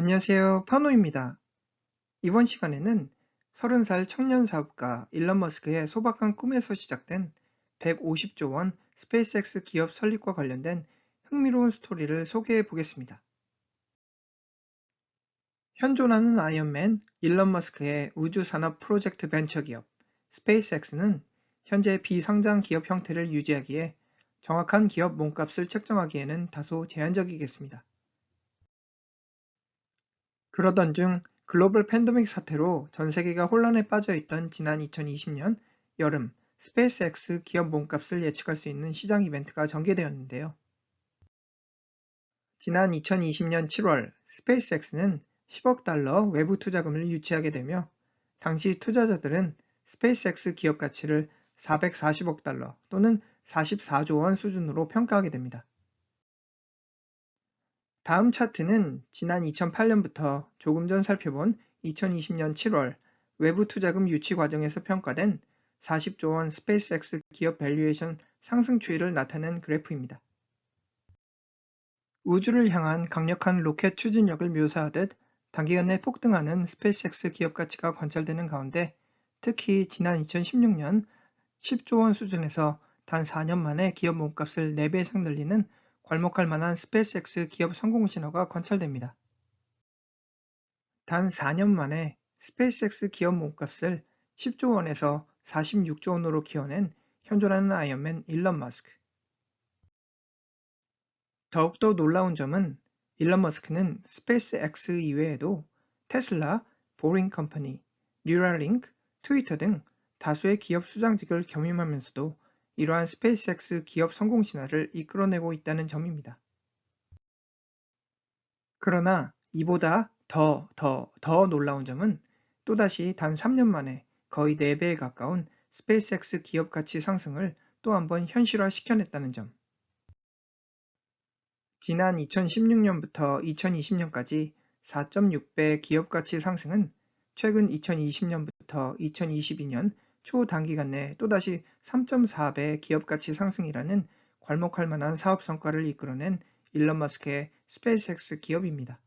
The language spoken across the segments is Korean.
안녕하세요. 파노입니다. 이번 시간에는 30살 청년 사업가 일론 머스크의 소박한 꿈에서 시작된 150조 원 스페이스X 기업 설립과 관련된 흥미로운 스토리를 소개해 보겠습니다. 현존하는 아이언맨 일론 머스크의 우주산업 프로젝트 벤처 기업 스페이스X는 현재 비상장 기업 형태를 유지하기에 정확한 기업 몸값을 책정하기에는 다소 제한적이겠습니다. 그러던 중 글로벌 팬데믹 사태로 전 세계가 혼란에 빠져 있던 지난 2020년 여름 스페이스X 기업 몸값을 예측할 수 있는 시장 이벤트가 전개되었는데요. 지난 2020년 7월 스페이스X는 10억 달러 외부 투자금을 유치하게 되며 당시 투자자들은 스페이스X 기업 가치를 440억 달러 또는 44조 원 수준으로 평가하게 됩니다. 다음 차트는 지난 2008년부터 조금 전 살펴본 2020년 7월 외부 투자금 유치 과정에서 평가된 40조 원 스페이스X 기업 밸류에이션 상승 추이를 나타낸 그래프입니다. 우주를 향한 강력한 로켓 추진력을 묘사하듯 단기간에 폭등하는 스페이스X 기업 가치가 관찰되는 가운데 특히 지난 2016년 10조 원 수준에서 단 4년 만에 기업 몸값을 4배 이상 늘리는 괄목할 만한 스페이스X 기업 성공 신호가 관찰됩니다. 단 4년 만에 스페이스X 기업 몸값을 10조 원에서 46조 원으로 키워낸 현존하는 아이언맨 일론 머스크. 더욱더 놀라운 점은 일론 머스크는 스페이스X 이외에도 테슬라, 보링 컴퍼니, 뉴랄링크, 트위터 등 다수의 기업 수장직을 겸임하면서도 이러한 스페이스X 기업 성공 신화를 이끌어내고 있다는 점입니다. 그러나 이보다 더, 더, 더 놀라운 점은 또다시 단 3년 만에 거의 4배에 가까운 스페이스X 기업 가치 상승을 또 한 번 현실화 시켜냈다는 점. 지난 2016년부터 2020년까지 4.6배 기업 가치 상승은 최근 2020년부터 2022년 초단기간 내 또다시 3.4배 기업가치 상승이라는 괄목할 만한 사업 성과를 이끌어낸 일론 머스크의 스페이스X 기업입니다.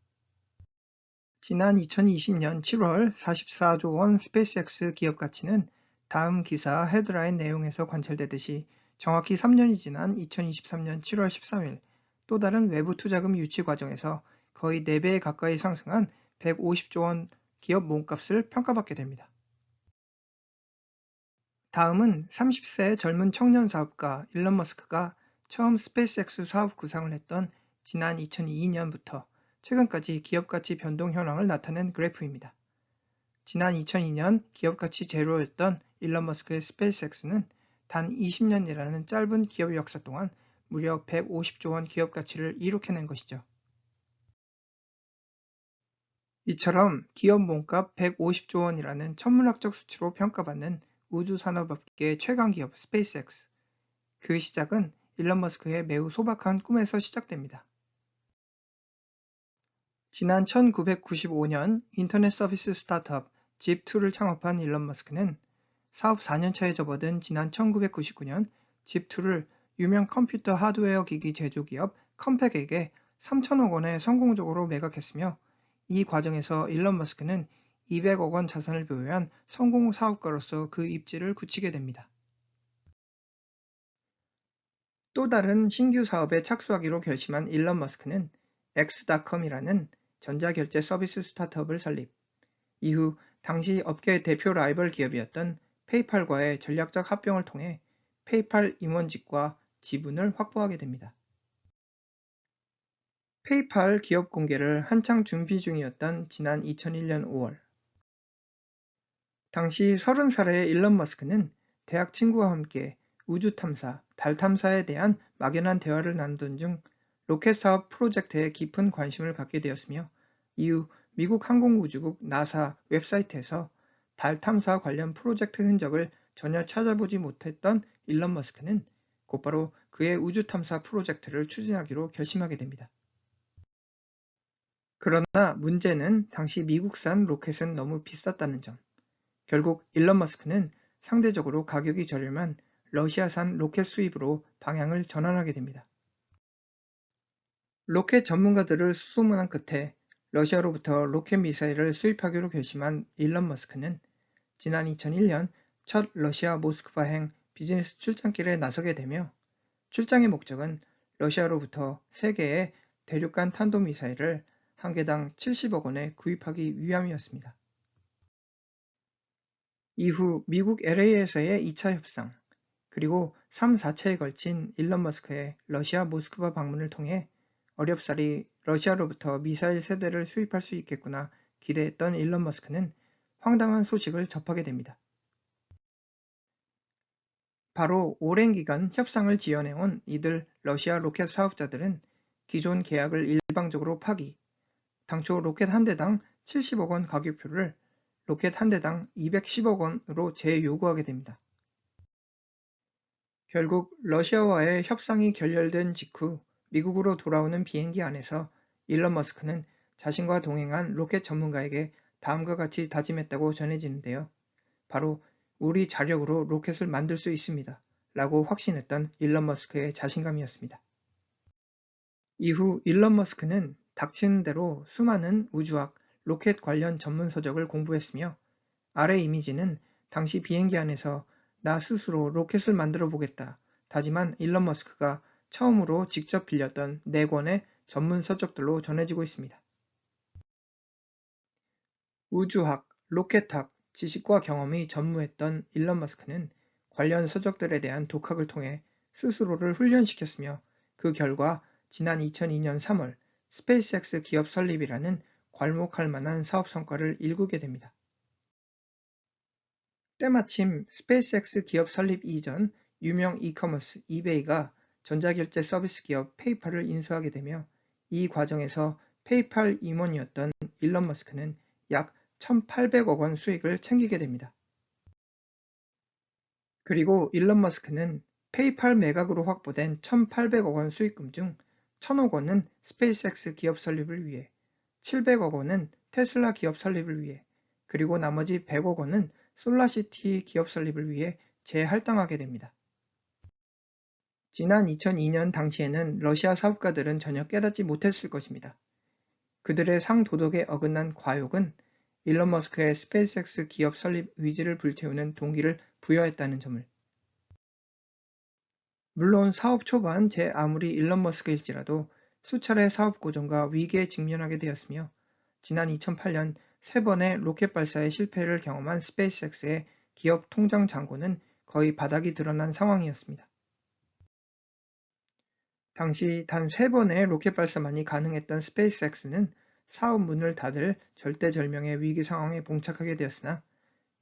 지난 2020년 7월 44조 원 스페이스X 기업 가치는 다음 기사 헤드라인 내용에서 관찰되듯이 정확히 3년이 지난 2023년 7월 13일 또 다른 외부 투자금 유치 과정에서 거의 4배에 가까이 상승한 150조 원 기업 몸값을 평가받게 됩니다. 다음은 30세 젊은 청년 사업가 일론 머스크가 처음 스페이스X 사업 구상을 했던 지난 2002년부터 최근까지 기업가치 변동 현황을 나타낸 그래프입니다. 지난 2002년 기업가치 제로였던 일론 머스크의 스페이스X는 단 20년이라는 짧은 기업 역사 동안 무려 150조 원 기업가치를 이룩해낸 것이죠. 이처럼 기업 몸값 150조 원이라는 천문학적 수치로 평가받는 우주산업업계의 최강 기업 스페이스X. 그 시작은 일론 머스크의 매우 소박한 꿈에서 시작됩니다. 지난 1995년 인터넷 서비스 스타트업 집2를 창업한 일론 머스크는 사업 4년차에 접어든 지난 1999년 집2를 유명 컴퓨터 하드웨어 기기 제조기업 컴팩에게 3천억 원에 성공적으로 매각했으며 이 과정에서 일론 머스크는 200억 원 자산을 보유한 성공 사업가로서 그 입지를 굳히게 됩니다. 또 다른 신규 사업에 착수하기로 결심한 일론 머스크는 X.com이라는 전자결제 서비스 스타트업을 설립. 이후 당시 업계 대표 라이벌 기업이었던 페이팔과의 전략적 합병을 통해 페이팔 임원직과 지분을 확보하게 됩니다. 페이팔 기업 공개를 한창 준비 중이었던 지난 2001년 5월 당시 30살의 일론 머스크는 대학 친구와 함께 우주 탐사, 달 탐사에 대한 막연한 대화를 나누던 중 로켓 사업 프로젝트에 깊은 관심을 갖게 되었으며 이후 미국 항공우주국 나사 웹사이트에서 달 탐사 관련 프로젝트 흔적을 전혀 찾아보지 못했던 일론 머스크는 곧바로 그의 우주 탐사 프로젝트를 추진하기로 결심하게 됩니다. 그러나 문제는 당시 미국산 로켓은 너무 비쌌다는 점. 결국 일론 머스크는 상대적으로 가격이 저렴한 러시아산 로켓 수입으로 방향을 전환하게 됩니다. 로켓 전문가들을 수소문한 끝에 러시아로부터 로켓 미사일을 수입하기로 결심한 일론 머스크는 지난 2001년 첫 러시아 모스크바행 비즈니스 출장길에 나서게 되며 출장의 목적은 러시아로부터 세계의 대륙간 탄도미사일을 한 개당 70억 원에 구입하기 위함이었습니다. 이후 미국 LA에서의 2차 협상, 그리고 3, 4차에 걸친 일론 머스크의 러시아 모스크바 방문을 통해 어렵사리 러시아로부터 미사일 세대를 수입할 수 있겠구나 기대했던 일론 머스크는 황당한 소식을 접하게 됩니다. 바로 오랜 기간 협상을 지연해온 이들 러시아 로켓 사업자들은 기존 계약을 일방적으로 파기, 당초 로켓 한 대당 70억 원 가격표를 로켓 한 대당 210억 원으로 재요구하게 됩니다. 결국 러시아와의 협상이 결렬된 직후 미국으로 돌아오는 비행기 안에서 일론 머스크는 자신과 동행한 로켓 전문가에게 다음과 같이 다짐했다고 전해지는데요. 바로 우리 자력으로 로켓을 만들 수 있습니다. 라고 확신했던 일론 머스크의 자신감이었습니다. 이후 일론 머스크는 닥치는 대로 수많은 우주학, 로켓 관련 전문 서적을 공부했으며 아래 이미지는 당시 비행기 안에서 나 스스로 로켓을 만들어 보겠다 다짐한 일론 머스크가 처음으로 직접 빌렸던 4권의 전문 서적들로 전해지고 있습니다. 우주학, 로켓학, 지식과 경험이 전무했던 일론 머스크는 관련 서적들에 대한 독학을 통해 스스로를 훈련시켰으며 그 결과 지난 2002년 3월 스페이스X 기업 설립이라는 괄목할 만한 사업 성과를 일구게 됩니다. 때마침 스페이스X 기업 설립 이전 유명 이커머스 이베이가 전자결제 서비스 기업 페이팔을 인수하게 되며 이 과정에서 페이팔 임원이었던 일론 머스크는 약 1,800억 원 수익을 챙기게 됩니다. 그리고 일론 머스크는 페이팔 매각으로 확보된 1,800억 원 수익금 중 1,000억 원은 스페이스X 기업 설립을 위해, 700억 원은 테슬라 기업 설립을 위해, 그리고 나머지 100억 원은 솔라시티 기업 설립을 위해 재할당하게 됩니다. 지난 2002년 당시에는 러시아 사업가들은 전혀 깨닫지 못했을 것입니다. 그들의 상도덕에 어긋난 과욕은 일론 머스크의 스페이스X 기업 설립 의지를 불태우는 동기를 부여했다는 점을. 물론 사업 초반 제 아무리 일론 머스크일지라도 수차례 사업 고정과 위기에 직면하게 되었으며 지난 2008년 세 번의 로켓 발사의 실패를 경험한 스페이스X의 기업 통장 잔고는 거의 바닥이 드러난 상황이었습니다. 당시 단 3번의 로켓 발사만이 가능했던 스페이스X는 사업 문을 닫을 절대절명의 위기 상황에 봉착하게 되었으나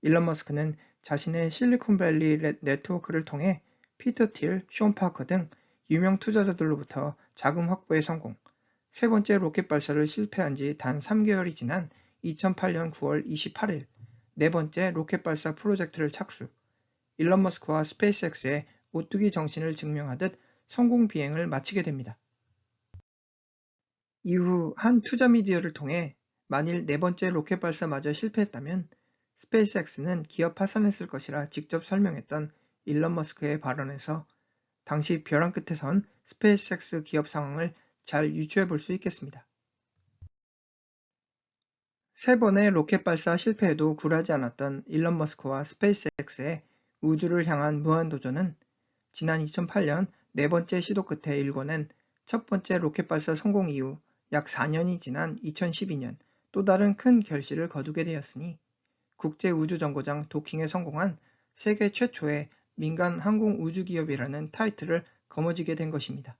일론 머스크는 자신의 실리콘밸리 네트워크를 통해 피터 틸, 쇼 파커 등 유명 투자자들로부터 자금 확보에 성공, 세 번째 로켓 발사를 실패한 지 단 3개월이 지난 2008년 9월 28일. 네 번째 로켓 발사 프로젝트를 착수, 일론 머스크와 스페이스X의 오뚜기 정신을 증명하듯 성공 비행을 마치게 됩니다. 이후 한 투자 미디어를 통해 만일 네 번째 로켓 발사마저 실패했다면 스페이스X는 기업 파산했을 것이라 직접 설명했던 일론 머스크의 발언에서 당시 벼랑 끝에 선 스페이스X 기업 상황을 잘 유추해 볼 수 있겠습니다. 세 번의 로켓 발사 실패에도 굴하지 않았던 일론 머스크와 스페이스X의 우주를 향한 무한도전은 지난 2008년 네 번째 시도 끝에 일궈낸 첫 번째 로켓 발사 성공 이후 약 4년이 지난 2012년 또 다른 큰 결실을 거두게 되었으니 국제우주정거장 도킹에 성공한 세계 최초의 민간 항공 우주 기업이라는 타이틀을 거머쥐게 된 것입니다.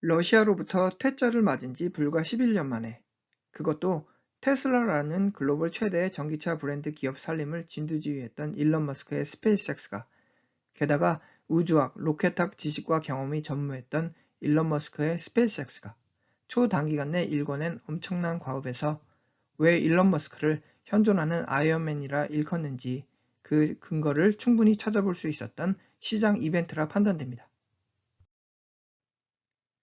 러시아로부터 퇴짜를 맞은 지 불과 11년 만에 그것도 테슬라라는 글로벌 최대의 전기차 브랜드 기업 살림을 진두지휘했던 일론 머스크의 스페이스X가 게다가 우주학, 로켓학 지식과 경험이 전무했던 일론 머스크의 스페이스X가 초단기간 내 일궈낸 엄청난 과업에서 왜 일론 머스크를 현존하는 아이언맨이라 일컫는지 그 근거를 충분히 찾아볼 수 있었던 시장 이벤트라 판단됩니다.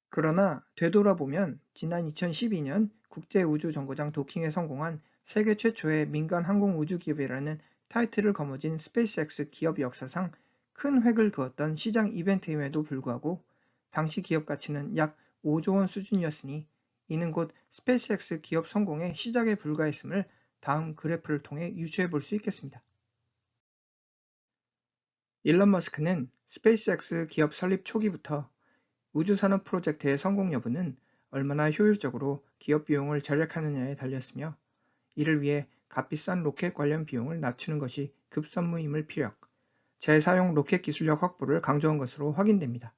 그러나 되돌아보면 지난 2012년 국제우주정거장 도킹에 성공한 세계 최초의 민간 항공우주기업이라는 타이틀을 거머쥔 스페이스X 기업 역사상 큰 획을 그었던 시장 이벤트임에도 불구하고 당시 기업 가치는 약 5조 원 수준이었으니 이는 곧 스페이스X 기업 성공의 시작에 불과했음을 다음 그래프를 통해 유추해 볼 수 있겠습니다. 일론 머스크는 스페이스X 기업 설립 초기부터 우주산업 프로젝트의 성공 여부는 얼마나 효율적으로 기업 비용을 절약하느냐에 달렸으며 이를 위해 값비싼 로켓 관련 비용을 낮추는 것이 급선무임을 피력, 재사용 로켓 기술력 확보를 강조한 것으로 확인됩니다.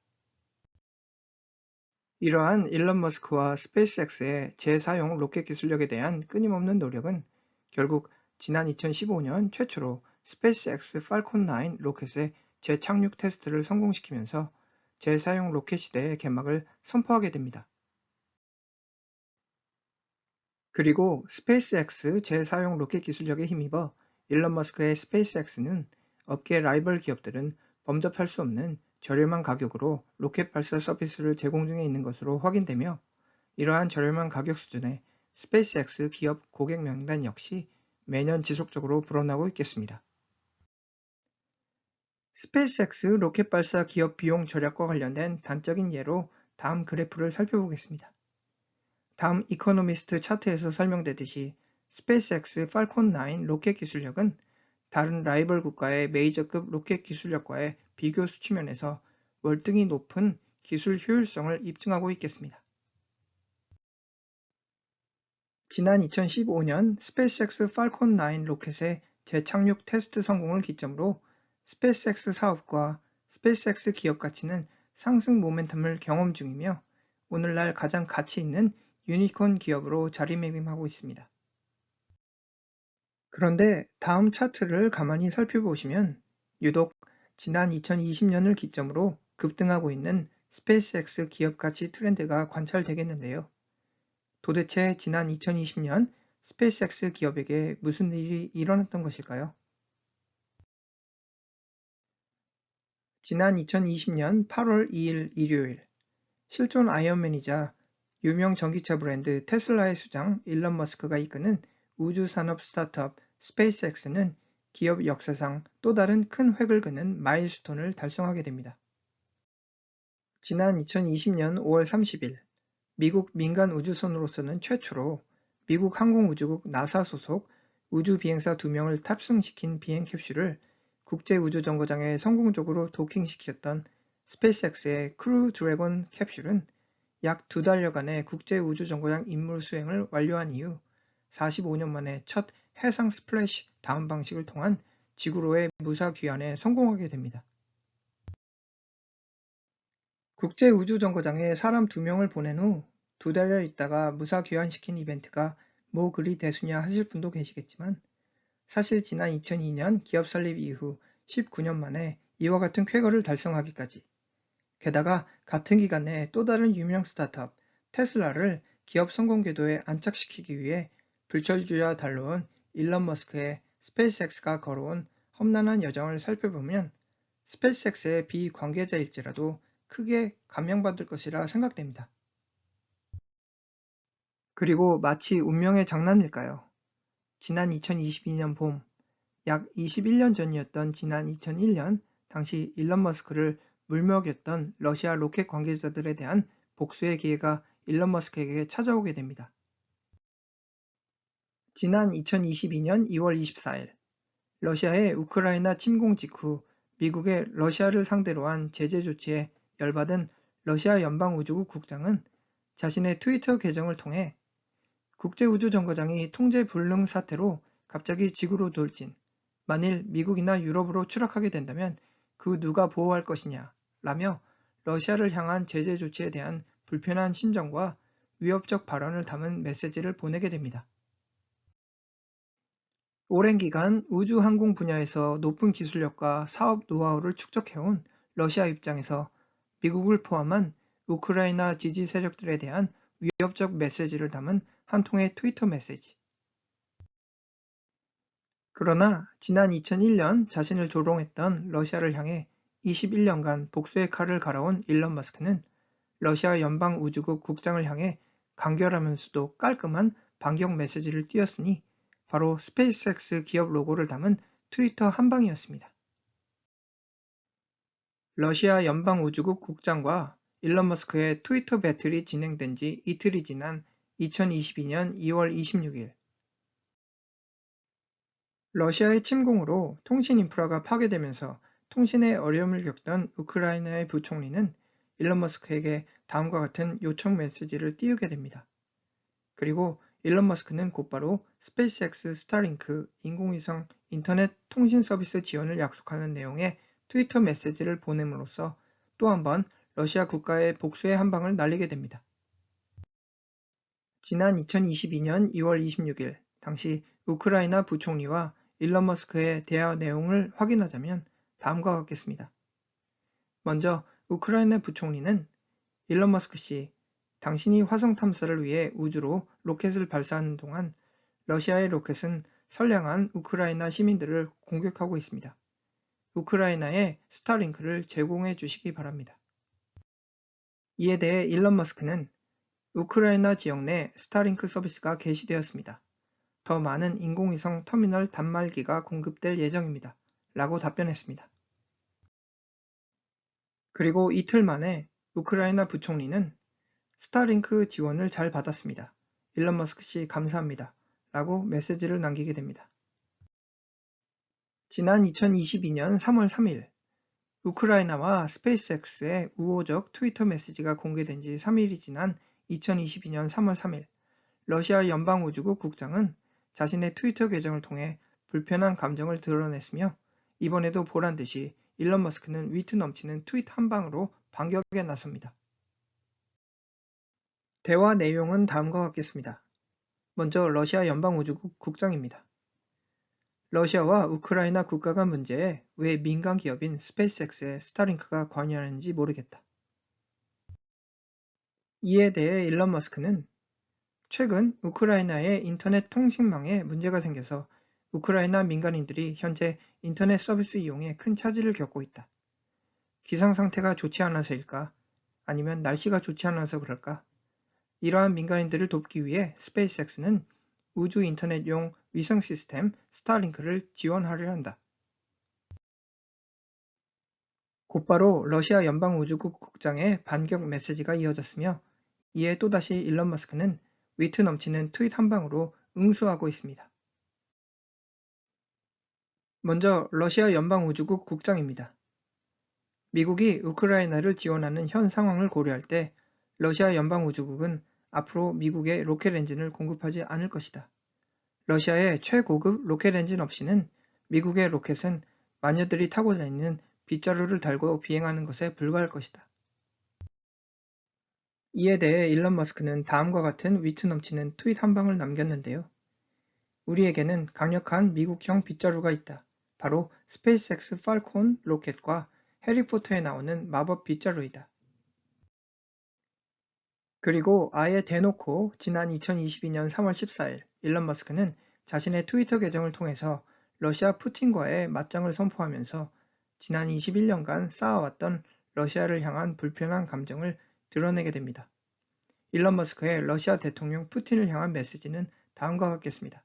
이러한 일론 머스크와 스페이스X의 재사용 로켓 기술력에 대한 끊임없는 노력은 결국 지난 2015년 최초로 스페이스X 팔콘 9 로켓의 재착륙 테스트를 성공시키면서 재사용 로켓 시대의 개막을 선포하게 됩니다. 그리고 스페이스X 재사용 로켓 기술력에 힘입어 일론 머스크의 스페이스X는 업계 라이벌 기업들은 범접할 수 없는 저렴한 가격으로 로켓 발사 서비스를 제공 중에 있는 것으로 확인되며 이러한 저렴한 가격 수준의 스페이스X 기업 고객 명단 역시 매년 지속적으로 불어나고 있겠습니다. 스페이스X 로켓 발사 기업 비용 절약과 관련된 단적인 예로 다음 그래프를 살펴보겠습니다. 다음 이코노미스트 차트에서 설명되듯이 스페이스X 팔콘 9 로켓 기술력은 다른 라이벌 국가의 메이저급 로켓 기술력과의 비교 수치면에서 월등히 높은 기술 효율성을 입증하고 있겠습니다. 지난 2015년 스페이스X 팔콘 9 로켓의 재착륙 테스트 성공을 기점으로 스페이스X 사업과 스페이스X 기업 가치는 상승 모멘텀을 경험 중이며 오늘날 가장 가치 있는 유니콘 기업으로 자리매김하고 있습니다. 그런데 다음 차트를 가만히 살펴보시면 유독 지난 2020년을 기점으로 급등하고 있는 스페이스X 기업 가치 트렌드가 관찰되겠는데요. 도대체 지난 2020년 스페이스X 기업에게 무슨 일이 일어났던 것일까요? 지난 2020년 8월 2일 일요일 실존 아이언맨이자 유명 전기차 브랜드 테슬라의 수장 일론 머스크가 이끄는 우주산업 스타트업 스페이스X는 기업 역사상 또 다른 큰 획을 그는 마일스톤을 달성하게 됩니다. 지난 2020년 5월 30일 미국 민간 우주선으로서는 최초로 미국 항공우주국 나사 소속 우주 비행사 2명을 탑승시킨 비행 캡슐을 국제우주정거장에 성공적으로 도킹시켰던 스페이스X의 크루 드래곤 캡슐은 약 두 달여간의 국제우주정거장 임무 수행을 완료한 이후 45년 만에 첫 해상 스플래시 다운 방식을 통한 지구로의 무사 귀환에 성공하게 됩니다. 국제우주정거장에 사람 두 명을 보낸 후 두 달여 있다가 무사 귀환시킨 이벤트가 뭐 그리 대수냐 하실 분도 계시겠지만 사실 지난 2002년 기업 설립 이후 19년 만에 이와 같은 쾌거를 달성하기까지 게다가 같은 기간 내에 또 다른 유명 스타트업 테슬라를 기업 성공 궤도에 안착시키기 위해 불철주야 달려온 일론 머스크의 스페이스X가 걸어온 험난한 여정을 살펴보면 스페이스X의 비관계자일지라도 크게 감명받을 것이라 생각됩니다. 그리고 마치 운명의 장난일까요? 지난 2022년 봄, 약 21년 전이었던 지난 2001년, 당시 일론 머스크를 물먹였던 러시아 로켓 관계자들에 대한 복수의 기회가 일론 머스크에게 찾아오게 됩니다. 지난 2022년 2월 24일 러시아의 우크라이나 침공 직후 미국의 러시아를 상대로 한 제재 조치에 열받은 러시아 연방우주국 국장은 자신의 트위터 계정을 통해 국제우주정거장이 통제 불능 사태로 갑자기 지구로 돌진, 만일 미국이나 유럽으로 추락하게 된다면 그 누가 보호할 것이냐 라며 러시아를 향한 제재 조치에 대한 불편한 심정과 위협적 발언을 담은 메시지를 보내게 됩니다. 오랜 기간 우주 항공 분야에서 높은 기술력과 사업 노하우를 축적해온 러시아 입장에서 미국을 포함한 우크라이나 지지 세력들에 대한 위협적 메시지를 담은 한 통의 트위터 메시지. 그러나 지난 2001년 자신을 조롱했던 러시아를 향해 21년간 복수의 칼을 갈아온 일론 머스크는 러시아 연방우주국 국장을 향해 간결하면서도 깔끔한 반격 메시지를 띄웠으니 바로 스페이스X 기업 로고를 담은 트위터 한 방이었습니다. 러시아 연방우주국 국장과 일론 머스크의 트위터 배틀이 진행된 지 이틀이 지난 2022년 2월 26일 러시아의 침공으로 통신 인프라가 파괴되면서 통신에 어려움을 겪던 우크라이나의 부총리는 일론 머스크에게 다음과 같은 요청 메시지를 띄우게 됩니다. 그리고 일론 머스크는 곧바로 스페이스X 스타링크 인공위성 인터넷 통신 서비스 지원을 약속하는 내용의 트위터 메시지를 보냄으로써 또 한 번 러시아 국가의 복수의 한 방을 날리게 됩니다. 지난 2022년 2월 26일 당시 우크라이나 부총리와 일론 머스크의 대화 내용을 확인하자면 다음과 같겠습니다. 먼저 우크라이나 부총리는 일론 머스크 씨, 당신이 화성 탐사를 위해 우주로 로켓을 발사하는 동안 러시아의 로켓은 선량한 우크라이나 시민들을 공격하고 있습니다. 우크라이나에 스타링크를 제공해 주시기 바랍니다. 이에 대해 일론 머스크는 우크라이나 지역 내 스타링크 서비스가 개시되었습니다. 더 많은 인공위성 터미널 단말기가 공급될 예정입니다. 라고 답변했습니다. 그리고 이틀 만에 우크라이나 부총리는 스타링크 지원을 잘 받았습니다. 일론 머스크 씨 감사합니다. 라고 메시지를 남기게 됩니다. 지난 2022년 3월 3일 우크라이나와 스페이스X의 우호적 트위터 메시지가 공개된 지 3일이 지난 2022년 3월 3일 러시아 연방우주국 국장은 자신의 트위터 계정을 통해 불편한 감정을 드러냈으며 이번에도 보란 듯이 일론 머스크는 위트 넘치는 트윗 한 방으로 반격에 나섭니다. 대화 내용은 다음과 같겠습니다. 먼저 러시아 연방우주국 국장입니다. 러시아와 우크라이나 국가 간 문제에 왜 민간 기업인 스페이스X의 스타링크가 관여하는지 모르겠다. 이에 대해 일론 머스크는 최근 우크라이나의 인터넷 통신망에 문제가 생겨서 우크라이나 민간인들이 현재 인터넷 서비스 이용에 큰 차질을 겪고 있다. 기상 상태가 좋지 않아서일까? 아니면 날씨가 좋지 않아서 그럴까? 이러한 민간인들을 돕기 위해 스페이스X는 우주 인터넷용 위성 시스템 스타링크를 지원하려 한다. 곧바로 러시아 연방우주국 국장의 반격 메시지가 이어졌으며 이에 또다시 일론 머스크는 위트 넘치는 트윗 한 방으로 응수하고 있습니다. 먼저 러시아 연방우주국 국장입니다. 미국이 우크라이나를 지원하는 현 상황을 고려할 때 러시아 연방우주국은 앞으로 미국에 로켓 엔진을 공급하지 않을 것이다. 러시아의 최고급 로켓 엔진 없이는 미국의 로켓은 마녀들이 타고 다니는 빗자루를 달고 비행하는 것에 불과할 것이다. 이에 대해 일론 머스크는 다음과 같은 위트 넘치는 트윗 한 방을 남겼는데요. 우리에게는 강력한 미국형 빗자루가 있다. 바로 스페이스X 팔콘 로켓과 해리포터에 나오는 마법 빗자루이다. 그리고 아예 대놓고 지난 2022년 3월 14일 일론 머스크는 자신의 트위터 계정을 통해서 러시아 푸틴과의 맞짱을 선포하면서 지난 21년간 쌓아왔던 러시아를 향한 불편한 감정을 드러내게 됩니다. 일론 머스크의 러시아 대통령 푸틴을 향한 메시지는 다음과 같겠습니다.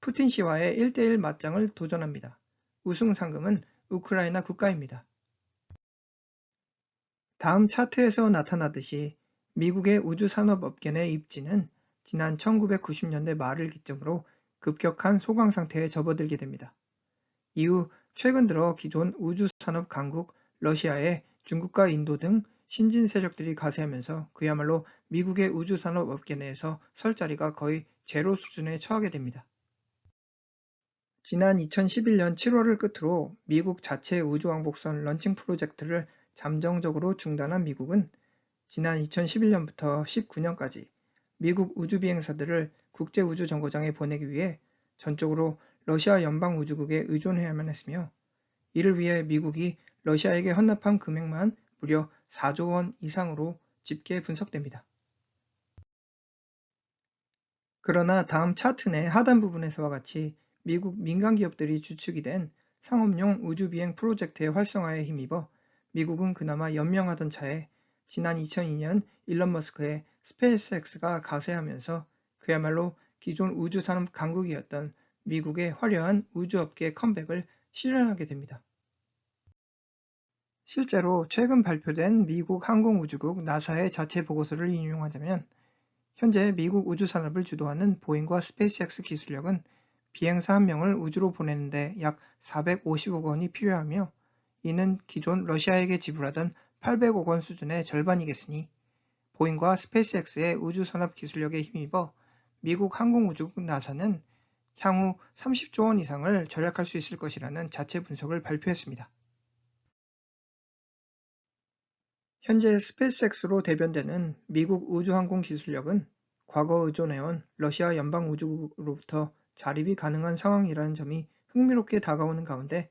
푸틴 씨와의 1대1 맞짱을 도전합니다. 우승 상금은 우크라이나 국가입니다. 다음 차트에서 나타나듯이 미국의 우주산업업계 내 입지는 지난 1990년대 말을 기점으로 급격한 소강 상태에 접어들게 됩니다. 이후 최근 들어 기존 우주산업 강국 러시아에 중국과 인도 등 신진 세력들이 가세하면서 그야말로 미국의 우주산업 업계 내에서 설 자리가 거의 제로 수준에 처하게 됩니다. 지난 2011년 7월을 끝으로 미국 자체 우주왕복선 런칭 프로젝트를 잠정적으로 중단한 미국은 지난 2011년부터 19년까지 미국 우주비행사들을 국제우주정거장에 보내기 위해 전적으로 러시아 연방우주국에 의존해야만 했으며 이를 위해 미국이 러시아에게 헌납한 금액만 무려 4조 원 이상으로 집계 분석됩니다. 그러나 다음 차트 내 하단 부분에서와 같이 미국 민간 기업들이 주축이 된 상업용 우주비행 프로젝트의 활성화에 힘입어 미국은 그나마 연명하던 차에 지난 2002년 일론 머스크의 스페이스X가 가세하면서 그야말로 기존 우주산업 강국이었던 미국의 화려한 우주업계 컴백을 실현하게 됩니다. 실제로 최근 발표된 미국 항공우주국 나사의 자체 보고서를 인용하자면 현재 미국 우주 산업을 주도하는 보잉과 스페이스X 기술력은 비행사 한 명을 우주로 보내는데 약 450억 원이 필요하며 이는 기존 러시아에게 지불하던 800억 원 수준의 절반이겠으니 보잉과 스페이스X의 우주 산업 기술력에 힘입어 미국 항공우주국 나사는 향후 30조 원 이상을 절약할 수 있을 것이라는 자체 분석을 발표했습니다. 현재 스페이스X로 대변되는 미국 우주항공 기술력은 과거 의존해온 러시아 연방우주국으로부터 자립이 가능한 상황이라는 점이 흥미롭게 다가오는 가운데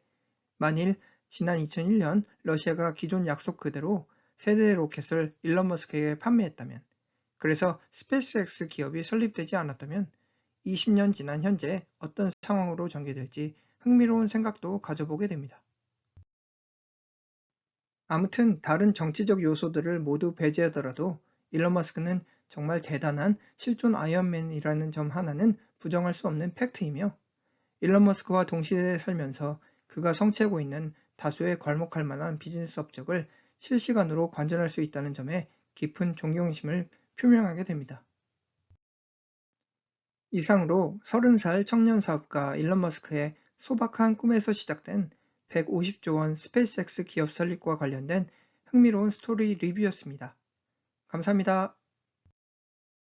만일 지난 2001년 러시아가 기존 약속 그대로 세대 로켓을 일론 머스크에게 판매했다면 그래서 스페이스X 기업이 설립되지 않았다면 20년 지난 현재 어떤 상황으로 전개될지 흥미로운 생각도 가져보게 됩니다. 아무튼 다른 정치적 요소들을 모두 배제하더라도 일론 머스크는 정말 대단한 실존 아이언맨이라는 점 하나는 부정할 수 없는 팩트이며 일론 머스크와 동시대에 살면서 그가 성취하고 있는 다수의 괄목할 만한 비즈니스 업적을 실시간으로 관전할 수 있다는 점에 깊은 존경심을 표명하게 됩니다. 이상으로 30살 청년 사업가 일론 머스크의 소박한 꿈에서 시작된 150조 원 스페이스X 기업 설립과 관련된 흥미로운 스토리 리뷰였습니다. 감사합니다.